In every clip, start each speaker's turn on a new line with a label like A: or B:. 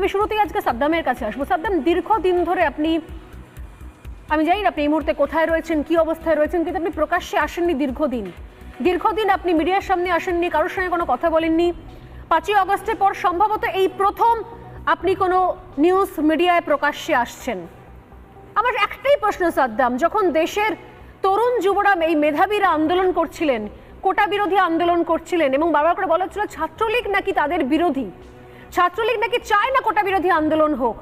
A: আমি শুরুতেই আজকে সাদ্দামের কাছে আসব। সাদ্দাম, দীর্ঘদিন ধরে আপনি, আমি জানি আপনি এই মুহূর্তে কোথায় রয়েছেন, কি অবস্থায় রয়েছেন, কিন্তু আপনি প্রকাশ্যে আসেননি দীর্ঘদিন। দীর্ঘদিন আপনি মিডিয়ার সামনে আসেননি, কারোর সঙ্গে কোনো কথা বলেননি। পাঁচই আগস্টের পর সম্ভবত এই প্রথম আপনি কোনো নিউজ মিডিয়ায় প্রকাশ্যে আসছেন। আমার একটাই প্রশ্ন, সাদ্দাম, যখন দেশের তরুণ যুবরা এই মেধাবীরা আন্দোলন করছিলেন, কোটা বিরোধী আন্দোলন করছিলেন এবং বারবার করে বলা হচ্ছিল ছাত্রলীগ নাকি তাদের বিরোধী ছাত্রলীগ নাকি চায় না কোটা বিরোধী আন্দোলন হোক?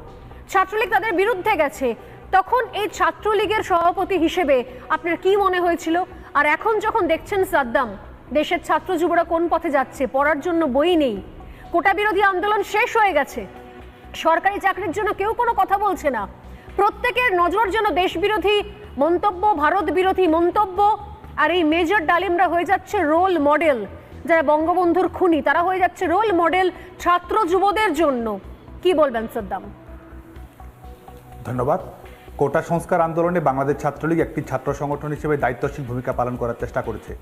A: ছাত্রলীগ তাদের বিরুদ্ধে গেছে। তখন এই ছাত্রলীগের সভাপতি হিসেবে আপনার কি মনে হয়েছিল? আর এখন যখন দেখছেন সাদ্দাম, দেশের ছাত্র যুবরা কোন পথে যাচ্ছে, পড়ার জন্য বই নেই, কোটা বিরোধী আন্দোলন শেষ হয়ে গেছে। সরকারি চাকরির জন্য কেউ কোনো কথা বলছে না। প্রত্যেকের নজর যেন দেশ বিরোধী মন্তব্য ভারত বিরোধী মন্তব্য, আর এই মেজর ডালিমরা হয়ে যাচ্ছে রোল মডেল। যারা বঙ্গবন্ধুর খুনি, তারা হয়ে যাচ্ছে রোল মডেল ছাত্র যুবদের জন্য। কি বলবেন সদ্দাম
B: ধন্যবাদ। কোটা সংস্কার আন্দোলনে বাংলাদেশ ছাত্রলীগ একটি ছাত্র সংগঠন হিসেবে দায়িত্বশীল ভূমিকা পালন করার চেষ্টা করেছে।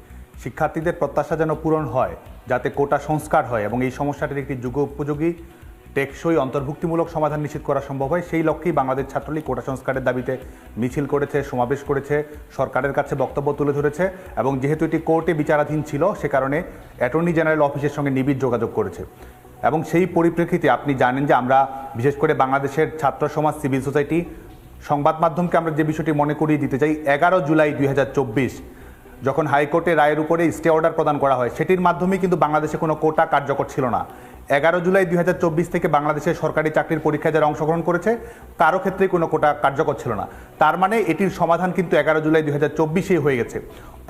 B: শিক্ষার্থীদের প্রত্যাশা যেন পূরণ হয়, যাতে কোটা সংস্কার হয় এবং এই সমস্যাটির একটি যুগ উপযোগী টেকসই অন্তর্ভুক্তিমূলক সমাধান নিশ্চিত করা সম্ভব হয়। সেই লক্ষ্যেই বাংলাদেশ ছাত্রলীগ কোটা সংস্কারের দাবিতে মিছিল করেছে, সমাবেশ করেছে, সরকারের কাছে বক্তব্য তুলে ধরেছে এবং যেহেতু এটি কোর্টে বিচারাধীন ছিল, সে কারণে অ্যাটর্নি জেনারেল অফিসের সঙ্গে নিবিড় যোগাযোগ করেছে। এবং সেই পরিপ্রেক্ষিতে আপনি জানেন যে আমরা বিশেষ করে বাংলাদেশের ছাত্র সমাজ, সিভিল সোসাইটি সংবাদ মাধ্যমকে আমরা যে বিষয়টি মনে করিয়ে দিতে চাই, এগারো জুলাই দুই হাজার চব্বিশ, যখন হাইকোর্টে রায়ের উপরে স্টে অর্ডার প্রদান করা হয়, সেটির মাধ্যমে কিন্তু বাংলাদেশে কোনো কোটা কার্যকর ছিল না। এগারো জুলাই দুই হাজার চব্বিশ থেকে বাংলাদেশের সরকারি চাকরির পরীক্ষায় যারা অংশগ্রহণ করেছে কারও ক্ষেত্রেই কোনো কোটা কার্যকর ছিল না। তার মানে এটির সমাধান কিন্তু এগারো জুলাই দুই হাজার হয়ে গেছে।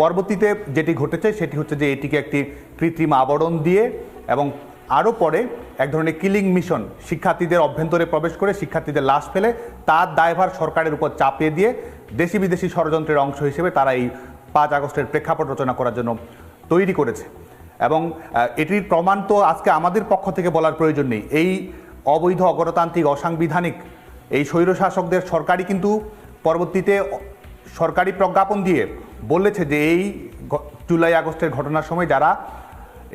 B: পরবর্তীতে যেটি ঘটেছে, সেটি হচ্ছে যে এটিকে একটি কৃত্রিম আবরণ দিয়ে এবং আরও পরে এক ধরনের কিলিং মিশন শিক্ষার্থীদের অভ্যন্তরে প্রবেশ করে শিক্ষার্থীদের লাশ ফেলে, তার দায়ভার সরকারের উপর চাপিয়ে দিয়ে দেশি বিদেশি ষড়যন্ত্রের অংশ হিসেবে তারা এই পাঁচ আগস্টের প্রেক্ষাপট রচনা করার জন্য তৈরি করেছে। এবং এটির প্রমাণ তো আজকে আমাদের পক্ষ থেকে বলার প্রয়োজন নেই। এই অবৈধ অগণতান্ত্রিক, অসাংবিধানিক এই স্বৈরশাসকদের সরকারই কিন্তু পরবর্তীতে সরকারি প্রজ্ঞাপন দিয়ে বলেছে যে এই জুলাই আগস্টের ঘটনার সময় যারা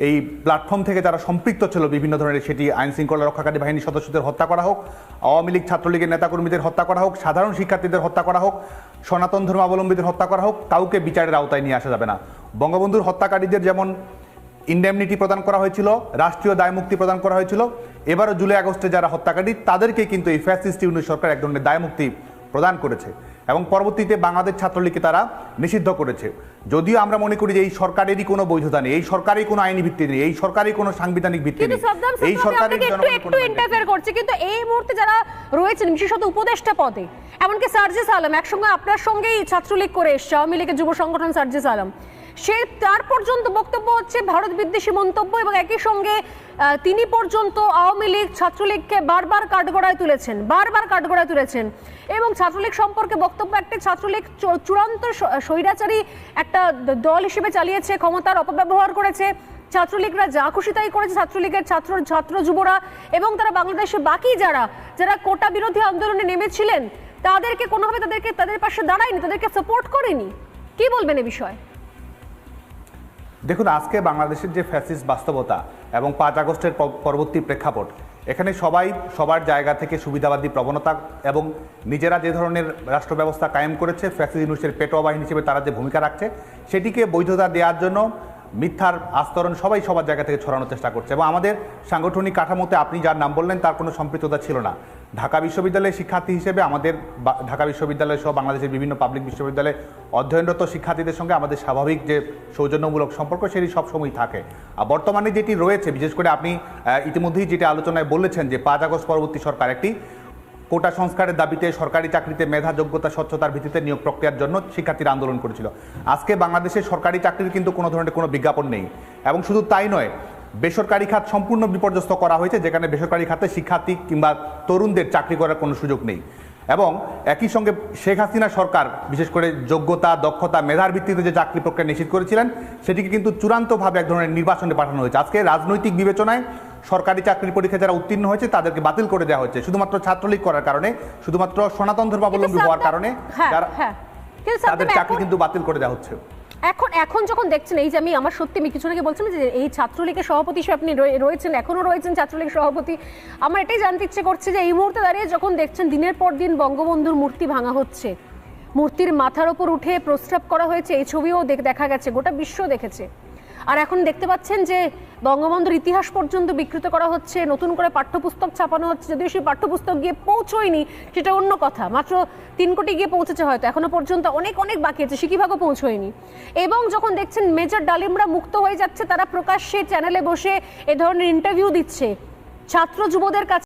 B: এই প্ল্যাটফর্ম থেকে যারা সম্পৃক্ত ছিল, বিভিন্ন ধরনের সেটি আইন শৃঙ্খলা রক্ষাকারী বাহিনীর সদস্যদের হত্যা করা হোক, আওয়ামী লীগ ছাত্রলীগের নেতাকর্মীদের হত্যা করা হোক, সাধারণ শিক্ষার্থীদের হত্যা করা হোক, সনাতন ধর্মাবলম্বীদের হত্যা করা হোক, কাউকে বিচারের আওতায় নিয়ে আসা যাবে না। বঙ্গবন্ধুর হত্যাকারীদের যেমন ইন্ডেমনিটি প্রদান করা হয়েছিল রাষ্ট্রীয় দায়মুক্তি প্রদান করা হয়েছিল। এবারও জুলাই আগস্টে যারা হত্যাকারী তাদেরকে কিন্তু এই ফ্যাসিস্ট ইউনিট সরকার এক ধরনের দায়মুক্তি প্রদান করেছে এবং পরবর্তীতে বাংলাদেশ ছাত্রলীগকে তারা নিষিদ্ধ করেছে। যদিও আমরা মনে করি যে এই সরকারেরই কোনো বৈধতা নেই এই সরকারেরই কোনো আইনি ভিত্তি নেই এই সরকারই কোনো সাংবিধানিক ভিত্তি নেই। এই সরকারের
A: একটু। ইন্টারফেয়ার করছে কিন্তু এই মুহূর্তে যারা রয়েছেন বিশেষত উপদেষ্টা পদে এমনকি সার্জিস আলম একসঙ্গে আপনার সঙ্গেই ছাত্রলীগ করে এসছে আওয়ামী লীগের যুব সংগঠন সার্জিস আলম। সে তার পর্যন্ত বক্তব্য হচ্ছে ভারত বিদ্বেষী মন্তব্য এবং একই সঙ্গে তিনি পর্যন্ত আওয়ামী লীগ ছাত্রলীগকে বারবার কাঠগড়ায় তুলেছেন, বারবার কাঠগড়ায় তুলেছেন। এবং ছাত্রলীগ সম্পর্কে বক্তব্য একটা ছাত্রলীগ চূড়ান্ত স্বৈরাচারী একটা দল হিসেবে চালিয়েছে, ক্ষমতার অপব্যবহার করেছে। ছাত্রলীগরা যা খুশি তাই করেছে, ছাত্রলীগের ছাত্র ছাত্র যুবরা এবং তারা বাংলাদেশে বাকি যারা যারা কোটা বিরোধী আন্দোলনে নেমেছিলেন, তাদেরকে কোনোভাবে তাদেরকে তাদের পাশে দাঁড়ায়নি, তাদেরকে সাপোর্ট করেনি। কি বলবেন এ বিষয়ে?
B: দেখুন, আজকে বাংলাদেশের যে ফ্যাসিস বাস্তবতা এবং পাঁচ আগস্টের পরবর্তী প্রেক্ষাপট, এখানে সবাই সবার জায়গা থেকে সুবিধাবাদী প্রবণতা এবং নিজেরা যে ধরনের রাষ্ট্র ব্যবস্থা কায়েম করেছে ফ্যাসিস ইউনুসের পেটোয়া বাহিনী হিসেবে তারা যে ভূমিকা রাখছে, সেটিকে বৈধতা দেওয়ার জন্য মিথ্যার আস্তরণ সবাই সবার জায়গা থেকে ছড়ানোর চেষ্টা করছে এবং আমাদের সাংগঠনিক কাঠামোতে আপনি যার নাম বললেন, তার কোনো সম্পৃক্ততা ছিল না। ঢাকা বিশ্ববিদ্যালয়ের শিক্ষার্থী হিসেবে আমাদের ঢাকা বিশ্ববিদ্যালয় সহ বাংলাদেশের বিভিন্ন পাবলিক বিশ্ববিদ্যালয়ে অধ্যয়নরত শিক্ষার্থীদের সঙ্গে আমাদের স্বাভাবিক যে সৌজন্যমূলক সম্পর্ক, সেটি সবসময় থাকে। আর বর্তমানে যেটি রয়েছে, বিশেষ করে আপনি ইতিমধ্যেই যেটি আলোচনায় বলেছেন যে পাঁচ আগস্ট পরবর্তী সরকার একটি কোটা সংস্কারের দাবিতে সরকারি চাকরিতে মেধা, যোগ্যতা, স্বচ্ছতার ভিত্তিতে নিয়োগ প্রক্রিয়ার জন্য শিক্ষার্থীরা আন্দোলন করেছিল। আজকে বাংলাদেশে সরকারি চাকরির কিন্তু কোনো ধরনের কোনো বিজ্ঞাপন নেই। এবং শুধু তাই নয়, বেসরকারি খাত সম্পূর্ণ বিপর্যস্ত করা হয়েছে, যেখানে বেসরকারি খাতে শিক্ষার্থী কিংবা তরুণদের চাকরি করার কোনো সুযোগ নেই। এবং একই সঙ্গে শেখ হাসিনা সরকার বিশেষ করে যোগ্যতা দক্ষতা মেধার ভিত্তিতে যে চাকরি প্রক্রিয়া নিশ্চিত করেছিলেন সেটিকে কিন্তু চূড়ান্তভাবে এক ধরনের নির্বাচনে পাঠানো হয়েছে। আজকে রাজনৈতিক বিবেচনায় সরকারি চাকরির পরীক্ষা যারা উত্তীর্ণ হয়েছে তাদেরকে বাতিল করে দেওয়া হয়েছে শুধুমাত্র ছাত্রলীগ করার কারণে শুধুমাত্র সনাতন ধর্মাবলম্বী হওয়ার কারণে
A: হ্যাঁ হ্যাঁ।
B: তাদের চাকরি কিন্তু বাতিল করে দেওয়া হচ্ছে।
A: এখন এখন যখন দেখছেন, এই যে আমি, আমার সত্যি আমি কিছু আগে বলছিলাম যে এই ছাত্রলীগের সভাপতি হিসেবে আপনি রয়ে- রয়েছেন এখনও রয়েছেন ছাত্রলীগের সভাপতি। আমার এটাই জানতে ইচ্ছে করছে যে এই মুহূর্তে দাঁড়িয়ে যখন দেখছেন দিনের পর দিন বঙ্গবন্ধুর মূর্তি ভাঙা হচ্ছে, মূর্তির মাথার ওপর উঠে প্রস্রাব করা হয়েছে, এই ছবিও দেখা গেছে, গোটা বিশ্ব দেখেছে। আর এখন দেখতে পাচ্ছেন যে বঙ্গবন্ধুর ইতিহাস পর্যন্ত বিকৃত করা হচ্ছে, নতুন করে পাঠ্যপুস্তক ছাপানো হচ্ছে, যদিও সেই পাঠ্যপুস্তক গিয়ে পৌঁছয়নি, সেটা অন্য কথা। মাত্র তিন কোটি গিয়ে পৌঁছেছে হয়তো, এখনও পর্যন্ত অনেক অনেক বাকি আছে সিকিভাগও পৌঁছয়নি। এবং যখন দেখছেন মেজর ডালিমরা মুক্ত হয়ে যাচ্ছে, তারা প্রকাশ্যে চ্যানেলে বসে এ ধরনের ইন্টারভিউ দিচ্ছে। ছাত্র যুবদের কাছে